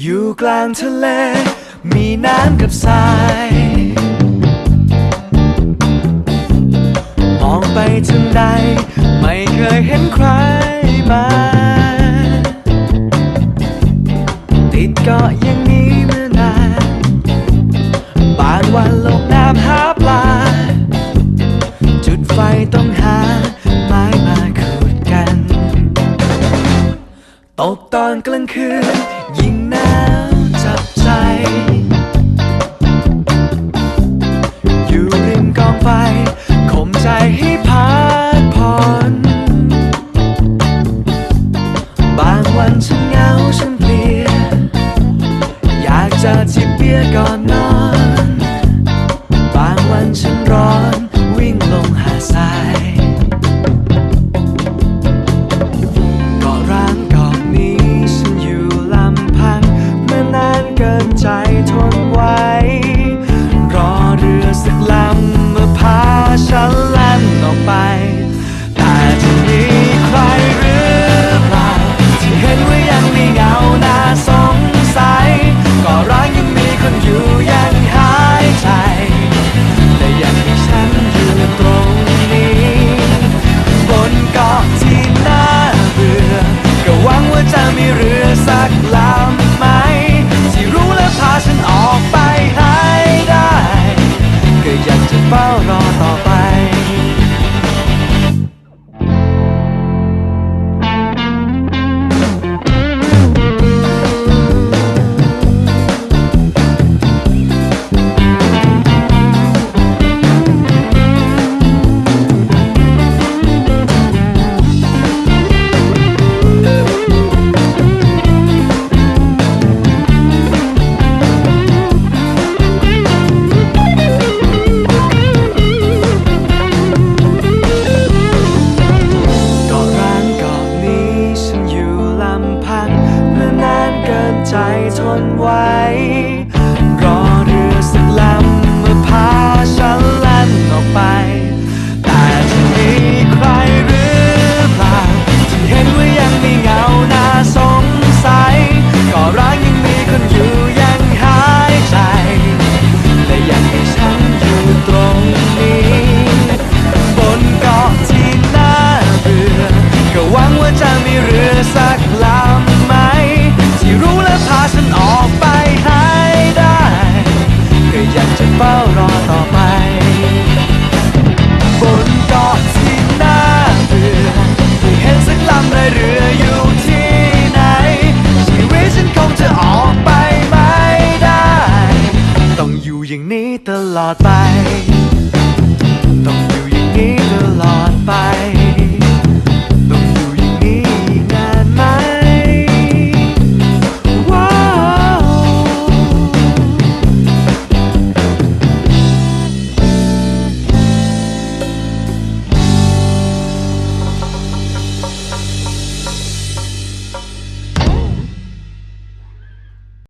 อยู่กลางทะเล มีน้ำกับทราย มองไปถึงใด ไม่เคยเห็นใครมาติดเกาะอย่างนี้มานานบางวันลงน้ำหาปลา จุดไฟต้องหาไม้มาขุดกัน ตกตอนกลางคืนยิง จับใจ อยู่ริมกองไฟข่มใจให้พักผ่อนบางวันฉันเหงาฉันเพลีย อยากจะจิเบียก่อนนอน บางวันฉันร้อนวิ่งลงหาทราย ใจทนไว้ ลอดไป